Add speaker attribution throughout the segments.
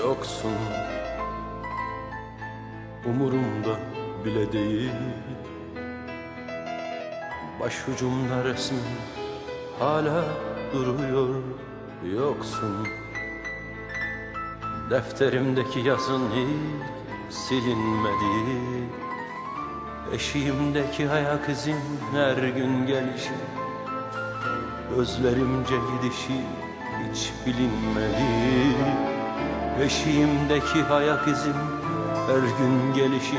Speaker 1: yoksun. Umurumda bile değil. Başucumda resmin hala duruyor yoksun. Defterimdeki yazın hiç silinmedi. Eşiğimdeki ayak izin her gün gelişi. Gözlerimce gidişi hiç bilinmedi Eşiğimdeki ayak izin her gün gelişi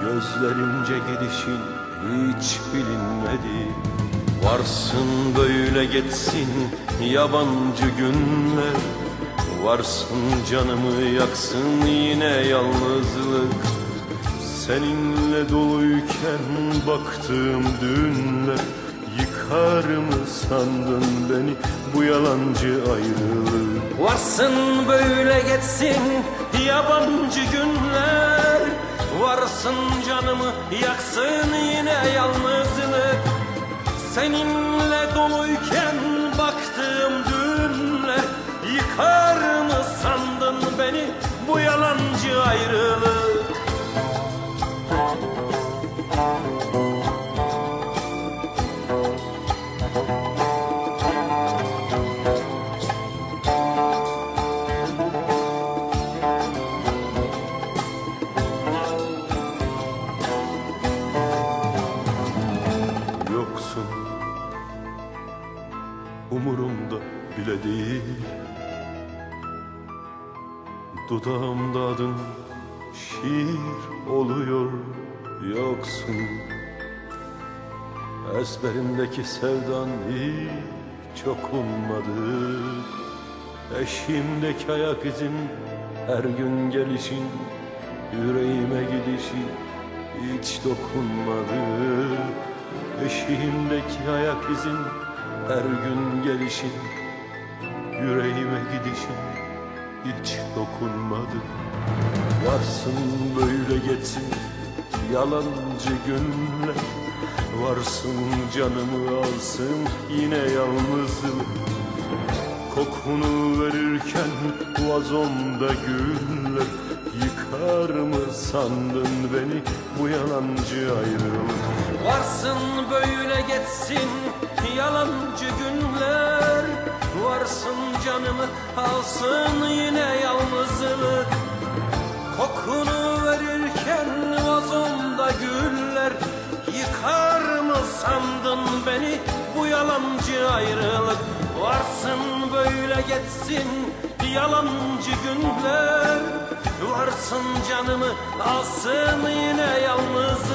Speaker 1: Gözlerimce gidişin hiç bilinmedi. Varsın böyle geçsin yabancı günler. Varsın canımı yaksın yine yalnızlık. Seninle doluyken baktığım dünler Yıkar mı sandın beni? Bu yalancı ayrılık. Varsın böyle geçsin yabancı günler. Varsın canımı yaksın yine yalnızlık. Seninle doluyken baktığım dünler Yıkar mı sandın beni? Bu yalancı ayrılık Umurumda bile değil. Dudağımda adın şiir oluyor Yoksun. Ezberimdeki sevdan hiç okunmadı. Eşiğimdeki ayak izin her gün gelişin Yüreğime gidişi hiç dokunmadı. Eşiğimdeki ayak izin her gün gelişin Yüreğime gidişin hiç dokunmadı Varsın böyle geçsin yalancı günler. Varsın canımı alsın yine yalnızlık Kokunu verirken vazomda güller. Yıkar mı sandın beni bu yalancı ayrılık Varsın böyle geçsin yalancı günler. Varsın canımı alsın yine yalnızlık Kokunu verirken vazomda güller. Yıkar mı sandın beni bu yalancı ayrılık? Varsın böyle geçsin yalancı günler. Varsın canımı alsın yine Kokunu